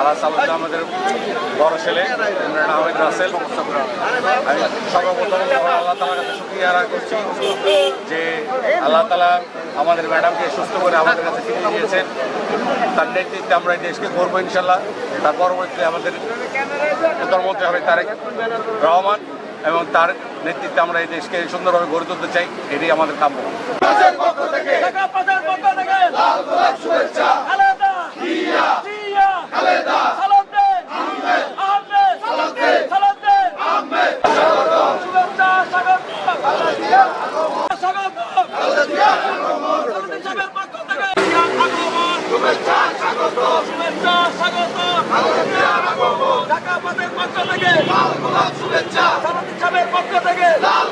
আলাস আলাদ আমাদের বড় ছেলে, ইমরান আহমেদ রাসেল। আমি সর্বপ্রথম আল্লাহ তালার কাছে শুক্রিয়া আদায় করছি যে আল্লাহ তালা আমাদের ম্যাডামকে সুস্থ করে আমাদের কাছে ফিরিয়ে দিয়েছেন। তার নেতৃত্বে আমরা এই দেশকে গড়বো ইনশাল্লাহ। তার পরবর্তীতে আমাদের প্রধানমন্ত্রী হবে তারেক রহমান এবং তার নেতৃত্বে আমরা এই দেশকে সুন্দরভাবে গড়ে তুলতে চাই। এটাই আমাদের কাম্য। ঢাকা পথের পক্ষ থেকে। লাল গোলাপ শুভেচ্ছা পক্ষ থেকে। লাল